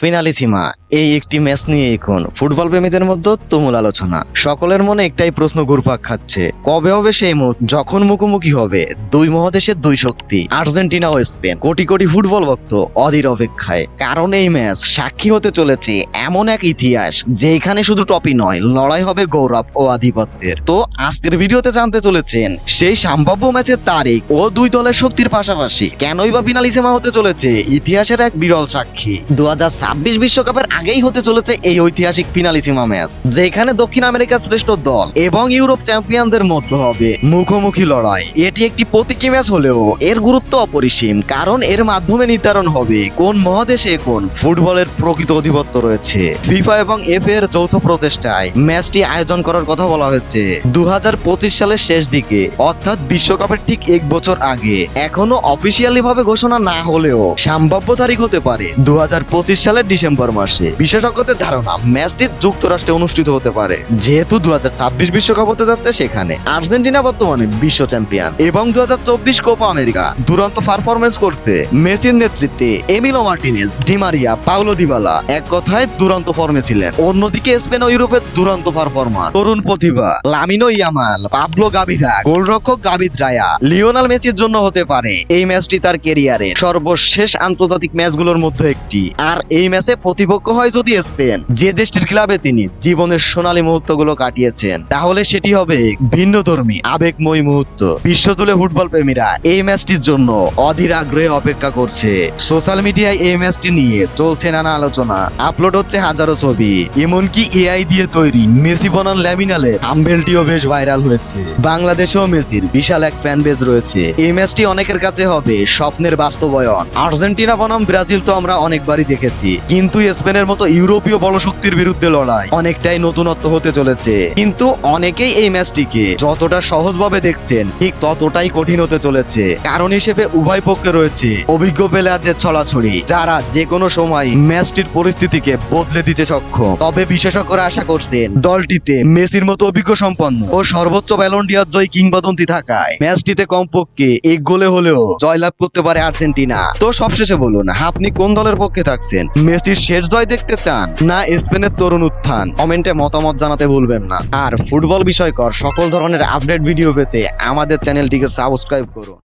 Finalissima এই একটি match নিয়ে এখন ফুটবল প্রেমীদের মধ্যে তুমুল আলোচনা। সকলের মনে একটাই প্রশ্ন ঘুরপাক খাচ্ছে, কবে হবে সেই মুহূর্ত? যখন মুখোমুখি হবে, দুই মহাদেশের দুই শক্তি, আর্জেন্টিনা ও স্পেন। কোটি কোটি ফুটবল ভক্ত অধীর অপেক্ষায়। কারণ এই ম্যাচ সাক্ষী হতে চলেছে এমন এক ইতিহাস যেখানে শুধু টপি নয়, লড়াই হবে গৌরব ও আধিপত্যের। তো আজকের ভিডিওতে জানতে চলেছেন, সেই সম্ভাব্য ম্যাচের তারিখ ও দুই দলের শক্তির পাশাপাশি কেনই বা ফিনালিসিমা হতে চলেছে ইতিহাসের এক বিরল সাক্ষী। দুই হাজার বিশ্বকাপের আগেই হতে চলেছে এই ঐতিহাসিক ফিনালিসিমা ম্যাচ, যেখানে দক্ষিণ আমেরিকার শ্রেষ্ঠ দল এবং ইউরোপ চ্যাম্পিয়নদের মধ্যে হবে মুখোমুখি লড়াই। এটি একটি প্রতীকী ম্যাচ হলেও এর গুরুত্ব অপরিসীম, কারণ এর মাধ্যমে নির্ধারণ হবে কোন মহাদেশে কোন ফুটবলের প্রকৃত অধিপত্য রয়েছে। ফিফা এবং এফ এর যৌথ প্রচেষ্টায় ম্যাচটি আয়োজন করার কথা বলা হয়েছে। দু হাজার পঁচিশ সালের শেষ দিকে, অর্থাৎ বিশ্বকাপের ঠিক এক বছর আগে, এখনও অফিসিয়ালি ভাবে ঘোষণা না হলেও সম্ভাব্য তারিখ হতে পারে। দু পঁচিশ সালের ডিসেম্বর মাসে। বিশেষজ্ঞদের ধারণা, ম্যাচটি যুক্তরাষ্ট্রে অনুষ্ঠিত হতে পারে। যেহেতু দু বিশ্বকাপ হতে যাচ্ছে সেখানে। আর্জেন্টিনা বর্তমানে বিশ্ব চ্যাম্পিয়ন। এবং দু কোপা আমেরিকা দুরন্ত পারফরমেন্স করছে। মেসির নেতৃত্বে Emiliano Martinez Di Maria Paulo Dybala এক কথায় দুরন্ত ফর্মে ছিলেন। অন্যদিকে স্পেন ও ইউরোপের দুরন্ত পারফরমার তরুণ প্রতিভা লামিনো ইয়ামাল, পাবলো গাভিরা গোলরক্ষক গাভিদ রায়া, লিওনাল মেসির জন্য হতে পারে। এই ম্যাচটি তার কেরিয়ারের সর্বশেষ আন্তর্জাতিক ম্যাচগুলোর মধ্যে একটি। আর এই ম্যাচে প্রতিপক্ষ হয় যদি স্পেন, যে দেশটির ক্লাবে তিনি জীবনের সোনালী মুহূর্তগুলো কাটিয়েছেন, তাহলে সেটি হবে ভিন্ন ধর্মী আবেগময় মুহূর্ত। বিশ্বজুড়ে ফুটবল প্রেমীরা এই ম্যাচটির জন্য অধীর আগ্রহে অপেক্ষা করছে। সোশ্যাল মিডিয়ায় এই ম্যাচটি নিয়ে চলছে নানা আলোচনা। আপলোড হচ্ছে হাজারো ছবি। এমনকি এআই দিয়ে তৈরি মেসি বনাম ল্যামিনালে থাম্বেলটিও বেশ ভাইরাল হয়েছে। বাংলাদেশেও মেসির বিশাল এক ফ্যান বেজ রয়েছে। এই ম্যাচটি অনেকের কাছে হবে স্বপ্নের বাস্তবায়ন। আর্জেন্টিনা বনাম ব্রাজিল তো আমরা অনেকবারই দেখেছি। কিন্তু স্পেনের মতো ইউরোপীয় বড় শক্তির বিরুদ্ধে লড়াই অনেকটাই নতুনত্ব হতে চলেছে। কিন্তু অনেকেই এই ম্যাচটিকে যতটা সহজভাবে দেখছেন, ঠিক ততটাই কঠিন হতে চলেছে। কারণ হিসেবে উভয় পক্ষে রয়েছে অভিজ্ঞ প্লেয়ারদের ছড়াছড়ি, যারা যে কোনো সময় ম্যাচটির পরিস্থিতিকে বদলে দিতে সক্ষম। তবে বিশেষজ্ঞরা আশা করছেন, দলটিতে মেসির মতো অভিজ্ঞ সম্পন্ন ও সর্বোচ্চ ব্যালন্ডিয়ার জয় কিংবদন্তি থাকায় ম্যাচটিতে কমপক্ষে এক গোলে হলেও জয়লাভ করতে পারে আর্জেন্টিনা। তো সবশেষে বলুন, আপনি কোন দলের পক্ষে থাকছেন? মেসির শেষ জয় দেখতে চান? না, স্পেনের তরুণ উত্থান। কমেন্টে মতামত জানাতে ভুলবেন না। আর ফুটবল বিষয়কর সকল ধরনের আপডেট ভিডিও পেতে আমাদের চ্যানেলটিকে সাবস্ক্রাইব করুন।